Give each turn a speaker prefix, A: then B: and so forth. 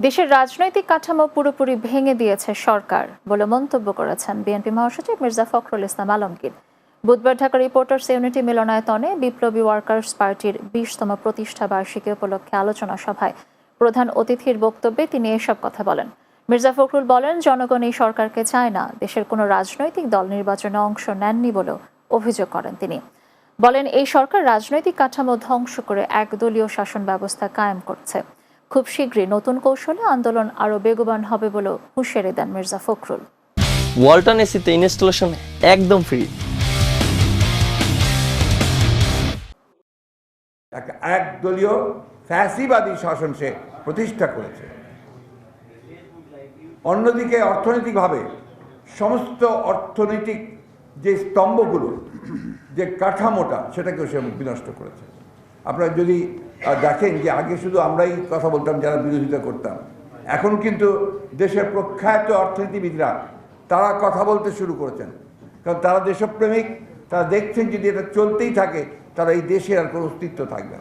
A: দেশের রাজনৈতিক কাঠামো পুরোপুরি ভেঙে দিয়েছে সরকার বলে মন্তব্য করেছেন বিএনপি মহাসচিব মির্জা ফখরুল ইসলাম আলমগীর। বুধবার ঢাকা রিপোর্টার্স ইউনিটি মিলনায়তনে বিপ্লবী ওয়ার্কার্স পার্টির বিশতম প্রতিষ্ঠা বার্ষিকী উপলক্ষে আলোচনা সভায় প্রধান অতিথির বক্তব্যে তিনি এসব কথা বলেন। মির্জা ফখরুল বলেন, জনগণ এই সরকারকে চায় না, দেশের কোনো রাজনৈতিক দল নির্বাচনে অংশ নেননি বলেও অভিযোগ করেন তিনি। বলেন, এই সরকার রাজনৈতিক কাঠামো ধ্বংস করে একদলীয় শাসন ব্যবস্থা কায়েম করছে। খুব শীঘ্রই নতুন কৌশলে আন্দোলন আরও বেগবান হবে বলেও হুঁশিয়ারি দেন মির্জা ফখরুল।
B: ওয়ালটন এসিতে ইনস্টলেশন একদম ফ্রি।
C: এক একদলীয় ফ্যাসিবাদী শাসন সে প্রতিষ্ঠা করেছে। অন্যদিকে অর্থনৈতিকভাবে সমস্ত অর্থনৈতিক যে স্তম্ভগুলো যে কাঠামোটা সেটাকেও সে বিনষ্ট করেছে। আপনারা যদি আহ, দেখেন যে আগে শুধু আমরাই কথা বলতাম যারা বিরোধিতা করতাম। এখন কিন্তু দেশের প্রখ্যাত অর্থনীতিবিদরা তারা কথা বলতে শুরু করেছেন। কারণ তারা দেশপ্রেমিক তারা দেখছেন যদি এটা চলতেই থাকে তারা এই দেশের আর কোনো অস্তিত্ব থাকবে